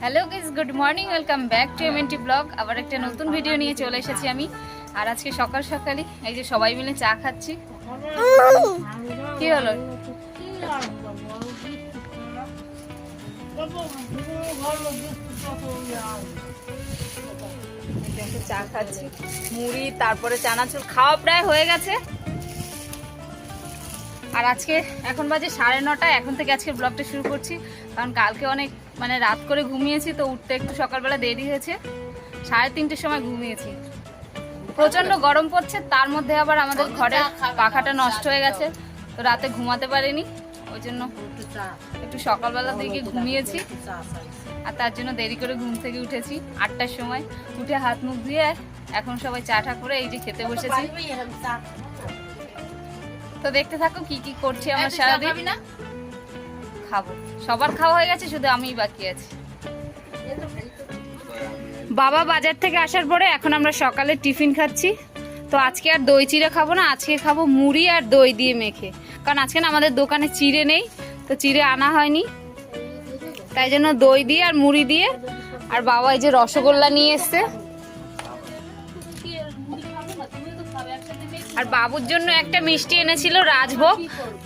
Hello guys good morning welcome back to MNT blog আবার একটা নতুন ভিডিও নিয়ে চলে এসেছি আমি। আর আজকে সকাল সকালই এই যে সবাই মিলে চা খাচ্ছি। কি হলো? চা খাচ্ছি, মুড়ি, তারপরে চানাচুর, খাওয়া প্রায় হয়ে গেছে। আর আজকে এখন বাজে সাড়ে নটা, এখন থেকে আজকে ব্লগটা শুরু করছি। কারণ কালকে অনেক মানে রাত করে ঘুমিয়েছি তো উঠতে একটু সকালবেলা দেরি হয়েছে। সাড়ে তিনটের সময় ঘুমিয়েছি। প্রচণ্ড গরম পড়ছে তার মধ্যে আবার আমাদের ঘরে পাখাটা নষ্ট হয়ে গেছে তো রাতে ঘুমাতে পারিনি ওই জন্য একটু সকালবেলা থেকে ঘুমিয়েছি। আর তার জন্য দেরি করে ঘুম থেকে উঠেছি আটটার সময়। উঠে হাত মুখ ধুয়ে এখন সবাই চা টা করে এই যে খেতে বসেছি। তো দেখতে থাকো কি কি করছি আমরা সারাদিন। খাব। সবার খাওয়া হয়ে গেছে, শুধু আমিই বাকি আছি। বাবা বাজার থেকে আসার পরে এখন আমরা সকালে টিফিন খাচ্ছি। তো আজকে আর দই চিড়ে খাব না, আজকে খাব মুড়ি আর দই দিয়ে মেখে। কারণ আজকে না আমাদের দোকানে চিড়ে নেই, তো চিড়ে আনা হয়নি। তাই জন্য দই দিয়ে আর মুড়ি দিয়ে, আর বাবা এই যে রসগোল্লা নিয়ে এসছে। আর বাবুর জন্য একটা মিষ্টি এনেছিল রাজভোগ।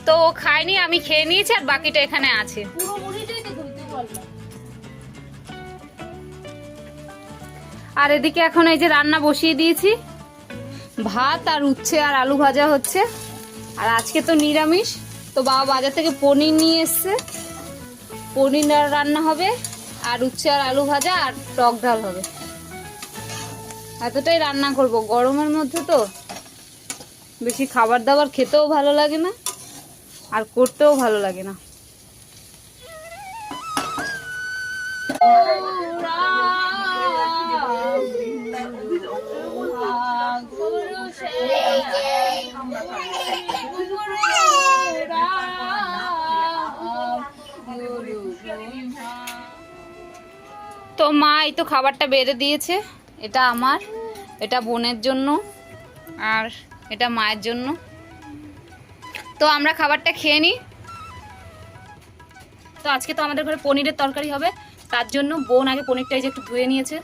তো ও খায়নি আমি খেয়ে নিয়েছি আর বাকিটা এখানে আছে। আর এদিকে এখন এই যে রান্না বসিয়ে দিয়েছি। ভাত আর উচ্ছে আর আলু ভাজা হচ্ছে। আর আজকে তো নিরামিষ। তো বাবা বাজার থেকে পনির নিয়ে এসছে। পনির আর রান্না হবে। আর উচ্ছে আর আলু ভাজা আর টক ডাল হবে। এতটাই রান্না করব। গরমের মধ্যে তো বেশি খাবার দাবার খেতেও ভালো লাগে না, আর করতেও ভালো লাগে না। তো মা, এই তো খাবারটা বেড়ে দিয়েছে, এটা আমার, এটা বোনের জন্য। আর এটা মায়ের জন্য। তো আমরা খাবারটা খেয়ে নিই। তো আজকে তো আমাদের ঘরে পনিরের তরকারি হবে। তার জন্য বোন আগে পনিরটা এই যে একটু ধুয়ে নিয়েছে।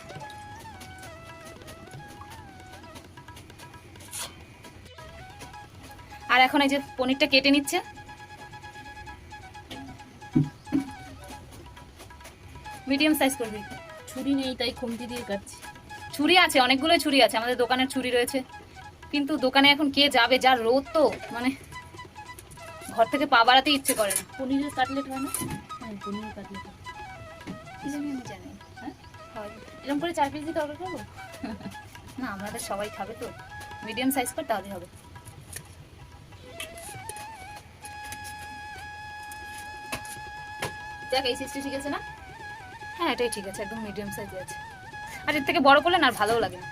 আর এখন এই যে পনিরটা কেটে নিচ্ছে। মিডিয়াম সাইজ করবি। ছুরি নেই তাই খুন্তি দিয়ে কাটছি। ছুরি আছে অনেকগুলো ছুরি আছে। আমাদের দোকানের ছুরি রয়েছে। কিন্তু দোকানে এখন কে যাবে? যা রোদ তো মানে ঘর থেকে পা বাড়াতে ইচ্ছে করে না। পনিরের কাটলেট হয় না? হ্যাঁ পনিরের কাটলেট কি জানি আমি জানি হ্যাঁ? এরকম করে চার পিস দিয়ে তরকারি খাব না আমাদের সবাই খাবে তো। মিডিয়াম সাইজ কর তাহলে হবে। দেখ এই সিস্টেম ঠিক আছে না? হ্যাঁ এটাই ঠিক আছে একদম মিডিয়াম সাইজে আছে। আর এর থেকে বড় করলে না আর ভালোও লাগে না।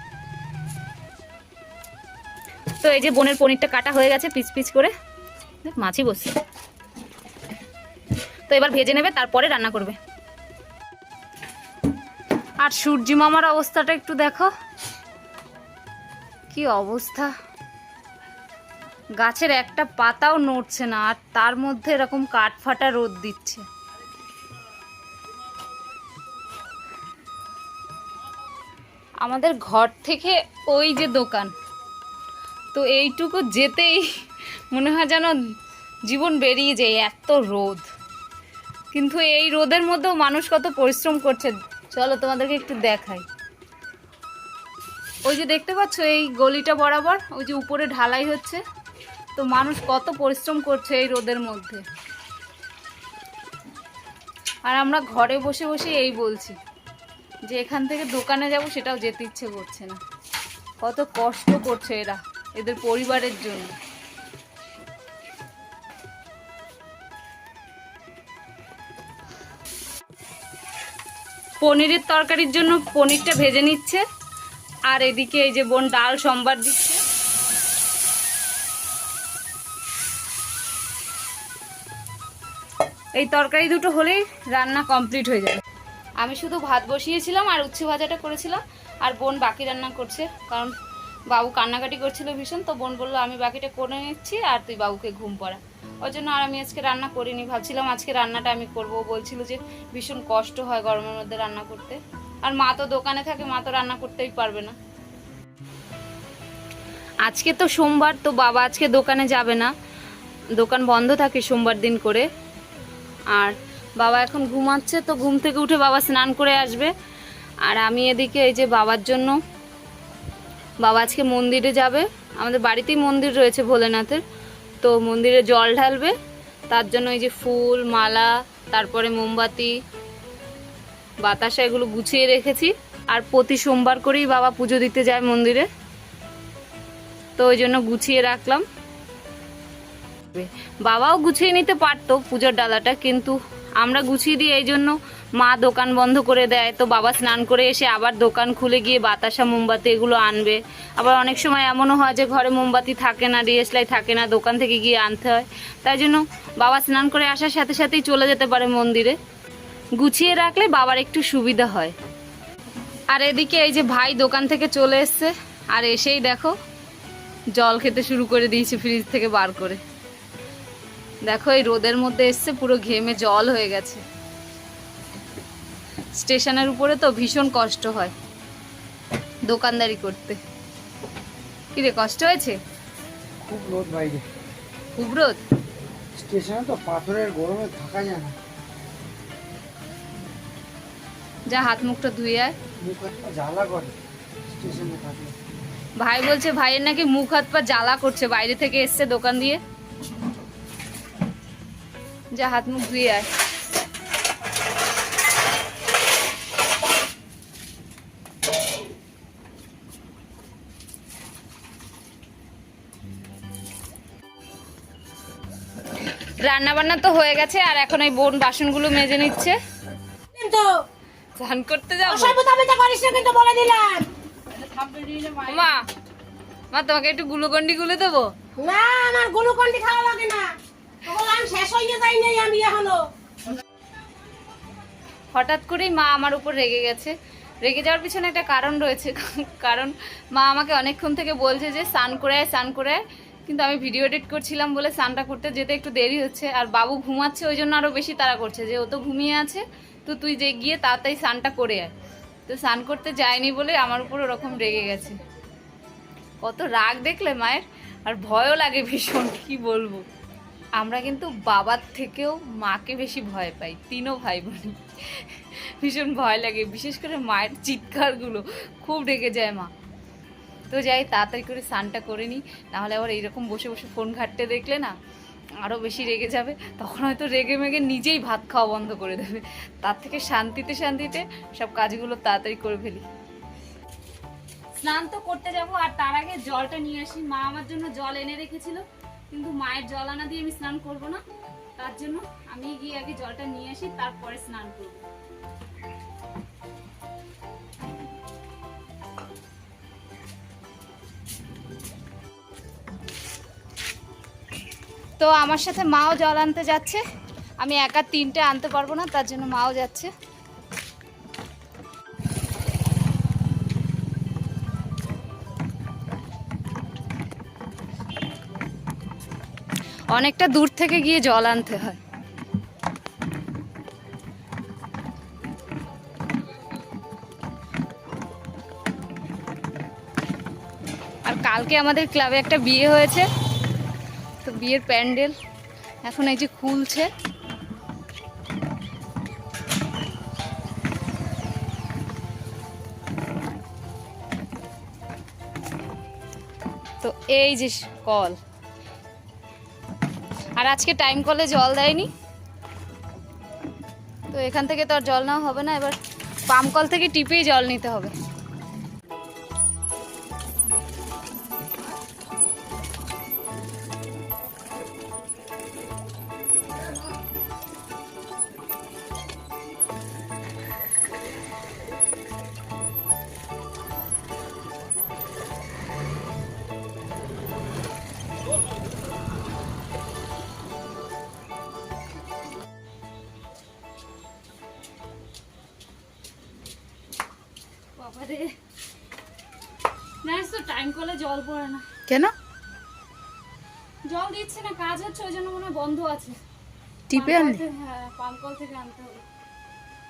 তো এই যে বোনের পনিরটা কাটা হয়ে গেছে পিচ পিচ করে। দেখ, মাছই বসছে। তো এবার ভেজে নেবে তারপরে রান্না করবে। আর সূর্যি মামার অবস্থাটা একটু দেখো। কি অবস্থা। গাছের একটা পাতাও নড়ছে না আর তার মধ্যে এরকম কাঠ ফাটা রোদ দিচ্ছে। আমাদের ঘর থেকে ওই যে দোকান তো এইটুকু যেতেই মনে হয় যেন জীবন বেরিয়ে যায়, এত রোদ। কিন্তু এই রোদের মধ্যেও মানুষ কত পরিশ্রম করছে। চলো তোমাদেরকে একটু দেখাই। ওই যে দেখতে পাচ্ছ, এই গলিটা বরাবর, ওই যে উপরে ঢালাই হচ্ছে। তো মানুষ কত পরিশ্রম করছে এই রোদের মধ্যে। আর আমরা ঘরে বসে বসে এই বলছি যে এখান থেকে দোকানে যাব, সেটাও যেতে ইচ্ছে করছে না। কত কষ্ট করছে এরা। এদের পরিবারের জন্য। পনিরের তরকারির জন্য পনিরটা ভেজে নিচ্ছে, আর এদিকে এই যে বোন ডাল সম্বার দিচ্ছে। এই তরকারি দুটো হলেই রান্না কমপ্লিট হয়ে যাবে। আমি শুধু ভাত বসিয়েছিলাম আর উচ্ছে ভাজাটা করেছিলাম, আর বোন বাকি রান্না করছে, কারণ বাবু কান্নাকাটি করছিল ভীষণ, তো বোন বলল, আমি বাকিটা করে নিচ্ছি আর তুই বাবুকে ঘুম পড়া। ওই জন্য আর আমি আজকে রান্না করিনি। ভাবছিলাম আজকে রান্নাটা আমি করব। বলছিল যে ভীষণ কষ্ট হয় গরমের মধ্যে রান্না করতে। আর মা তো দোকানে থাকে, মা তো রান্না করতেই পারবে না। আজকে তো সোমবার, তো বাবা আজকে দোকানে যাবে না। দোকান বন্ধ থাকে সোমবার দিন করে। আর বাবা এখন ঘুমাচ্ছে, তো ঘুম থেকে উঠে বাবা স্নান করে আসবে। আর আমি এদিকে এই যে বাবার জন্য বাবা আজকে মন্দিরে যাবে। আমাদের বাড়িতেই মন্দির রয়েছে ভোলেনাথের। তো মন্দিরে জল ঢালবে। তার জন্য এই যে ফুল, মালা, তারপরে মোমবাতি, বাতাসা এগুলো গুছিয়ে রেখেছি। আর প্রতি সোমবার করেই বাবা পুজো দিতে যায় মন্দিরে। তো ওই জন্য গুছিয়ে রাখলাম। বাবাও গুছিয়ে নিতে পারতো পুজোর ডালাটা, কিন্তু আমরা গুছিয়ে দিই এই জন্য মা দোকান বন্ধ করে দেয়, তো বাবা স্নান করে এসে আবার দোকান খুলে গিয়ে বাতাসা মোমবাতি এগুলো আনবে। আবার অনেক সময় এমনও হয় যে ঘরে মোমবাতি থাকে না ডিএসলাই থাকে না, দোকান থেকে গিয়ে আনতে হয়। তাই জন্য বাবা স্নান করে আসার সাথে সাথেই চলে যেতে পারে মন্দিরে। গুছিয়ে রাখলে বাবার একটু সুবিধা হয়। আর এদিকে এই যে ভাই দোকান থেকে চলে এসছে, আর এসেই দেখো জল খেতে শুরু করে দিয়েছে ফ্রিজ থেকে বার করে। দেখো এই রোদের মধ্যে এসছে, পুরো ঘেমে জল হয়ে গেছে। স্টেশনের উপরে তো ভীষণ কষ্ট হয়। দোকানদারি করতে। কি রে কষ্ট হয়েছে? খুব রোদ বাইরে খুব রোদ? স্টেশনে তো পাথরের গরমে থাকা যায় না। যা হাত মুখটা ধুয়ে আয়। মুখ হাত পা জ্বালা করে স্টেশনে থাকলে। ভাই বলছে ভাইয়ের নাকি মুখ হাত পা জ্বালা করছে বাইরে থেকে এসছে দোকান দিয়ে। যা হাত মুখ ধুয়ে আয়। রান্না বান্না তো হয়ে গেছে আর এখন ওই বোন বাসনগুলো মেজে নিচ্ছে। কিন্তু স্নান করতে যাব। মা মা তোমাকে একটু গুলোগন্ডি গুলে দেবো? না আমার গ্লুকন্ডি খাওয়া লাগে না। শেষ হয়ে যাই নাই আমি এখনও। হঠাৎ করেই মা আমার উপর রেগে গেছে। রেগে যাওয়ার পিছনে একটা কারণ রয়েছে। কারণ মা আমাকে অনেকক্ষণ থেকে বলছে যে স্নান করে স্নান করে কিন্তু আমি ভিডিও এডিট করছিলাম বলে স্নানটা করতে যেতে একটু দেরি হচ্ছে, আর বাবু ঘুমাচ্ছে, ওই জন্য আরও বেশি তাড়া করছে। যে ও তো ঘুমিয়ে আছে, তো তুই যে গিয়ে তাড়াতাড়ি স্নানটা করে আয়। তো স্নান করতে যায়নি বলে আমার উপর ওরকম রেগে গেছে। কত রাগ দেখলে মায়ের, আর ভয়ও লাগে ভীষণ, কি বলব। আমরা কিন্তু বাবার থেকেও মাকে বেশি ভয় পাই, তিনও ভাই বোন। ভীষণ ভয় লাগে, বিশেষ করে মায়ের চিৎকারগুলো, খুব রেগে যায় মা। তো যাই, তাড়াতাড়ি করে স্নানটা করে নিই। নাহলে আবার এইরকম বসে বসে ফোন ঘাটতে দেখলে না আরও বেশি রেগে যাবে। তখন হয়তো রেগে মেগে নিজেই ভাত খাওয়া বন্ধ করে দেবে। তার থেকে শান্তিতে শান্তিতে সব কাজগুলো তাড়াতাড়ি করে ফেলি। স্নান তো করতে যাব, আর তার আগে জলটা নিয়ে আসি। মা আমার জন্য জল এনে রেখেছিল, কিন্তু মায়ের জল আনা দিয়ে আমি স্নান করব না। তার জন্য আমি গিয়ে আগে জলটা নিয়ে আসি, তারপরে স্নান করব। তো আমার সাথে মাও জল আনতে যাচ্ছে। আমি একা তিনটে আনতে পারব না, তার জন্য মাও যাচ্ছে। অনেকটা দূর থেকে গিয়ে জল আনতে হয়। আর কালকে আমাদের ক্লাবে একটা বিয়ে হয়েছে। বিয়ের প্যান্ডেল। এখন এই যে খুলছে। তো এই যে কল। আর আজকে টাইম কলে জল দেয়নি। তো এখান থেকে তো আর জল নেওয়া হবে না। এবার পাম কল থেকে টিপেই জল নিতে হবে। জল পড়ে না। কেন? জল দিচ্ছে না কাজ হচ্ছে ওই জন্য মনে বন্ধ আছে। টিপে থেকে- হ্যাঁ পাম্প কল থেকে আনতে হবে।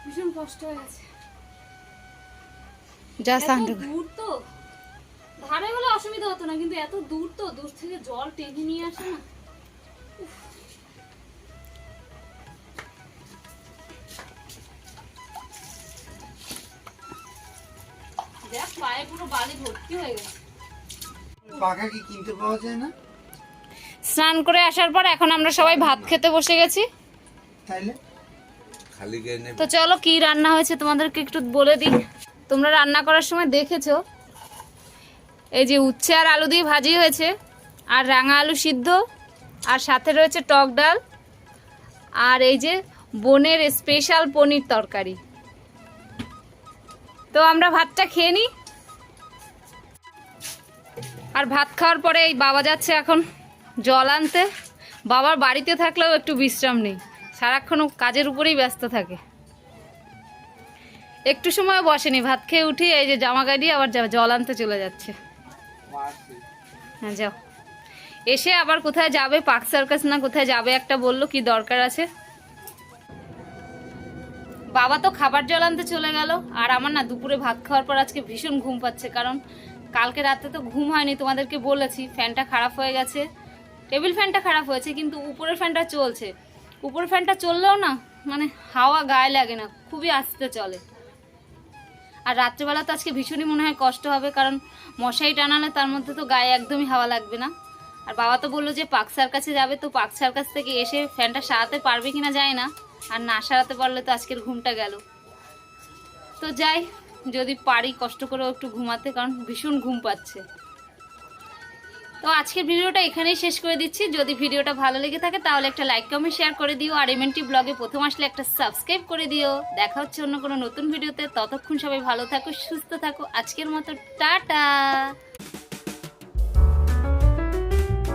ভীষণ কষ্ট হয়ে গেছে। যা সান্ডু দূর তো? ধারে হলে অসুবিধা হতো না কিন্তু এত দূর তো? দূর থেকে জল টেনে নিয়ে আসে না? দেখ পায়ে পুরো বালি ভর্তি হয়ে গেছে। পাখা কি কিনতে পাওয়া যায় না? স্নান করে আসার পর এখন আমরা সবাই ভাত খেতে বসে গেছি। তাইলে? খালি তো চলো কি রান্না হয়েছে তোমাদেরকে একটু বলে দিই। তোমরা রান্না করার সময় দেখেছ? এই যে উচ্ছে আর আলু দিয়ে ভাজি হয়েছে আর রাঙা আলু সিদ্ধ আর সাথে রয়েছে টক ডাল আর এই যে বোনের স্পেশাল পনির তরকারি। তো আমরা ভাতটা খেয়ে নিই। আর ভাত খাওয়ার পরে এই বাবা যাচ্ছে এখন জল আনতে। বাবার বাড়িতে থাকলেও একটু বিশ্রাম নেই। সারাক্ষণ কাজের উপরেই ব্যস্ত থাকে। একটু সময় বসেনি, ভাত খেয়ে উঠি, এই যে জামা গাড়ি আবার জল আনতে চলে যাচ্ছে। হ্যাঁ যাও। এসে আবার কোথায় যাবে? পার্ক সার্কাস না কোথায় যাবে একটা বলল, কি দরকার আছে? বাবা তো খাবার জল আনতে চলে গেল। আর আমার না দুপুরে ভাত খাওয়ার পর আজকে ভীষণ ঘুম পাচ্ছে, কারণ কালকে রাতে তো ঘুম হয়নি, তোমাদেরকে বলেছি, ফ্যানটা খারাপ হয়ে গেছে। টেবিল ফ্যানটা খারাপ হয়েছে, কিন্তু উপরের ফ্যানটা চলছে। উপরের ফ্যানটা চললেও না মানে হাওয়া গায়ে লাগে না, খুবই আস্তে চলে। আর রাত্রেবেলা তো আজকে ভীষণই মনে হয় কষ্ট হবে, কারণ মশারি টানালে তার মধ্যে তো গায়ে একদমই হাওয়া লাগবে না। আর বাবা তো বলল যে পাকসার কাছে যাবে, তো পাকসার কাছ থেকে এসে ফ্যানটা সারাতে পারবে কিনা যায় না। আর না সারাতে পারলে তো আজকের ঘুমটা গেল। তো যাই যদি পারি কষ্ট করে একটু ঘুমাতে, কারণ ভীষণ ঘুম পাচ্ছে। তো আজকের ভিডিওটা এখানেই শেষ করে দিচ্ছি। যদি ভিডিওটা ভালো লেগে থাকে, তাহলে একটা লাইক কমেন্ট শেয়ার করে দিও। আর এমএনটি ব্লগে প্রথম আসলে একটা সাবস্ক্রাইব করে দিও। দেখা হচ্ছে অন্য কোনো নতুন ভিডিওতে। ততক্ষণ সবাই ভালো থাকো, সুস্থ থাকো। আজকের মতো, টাটা!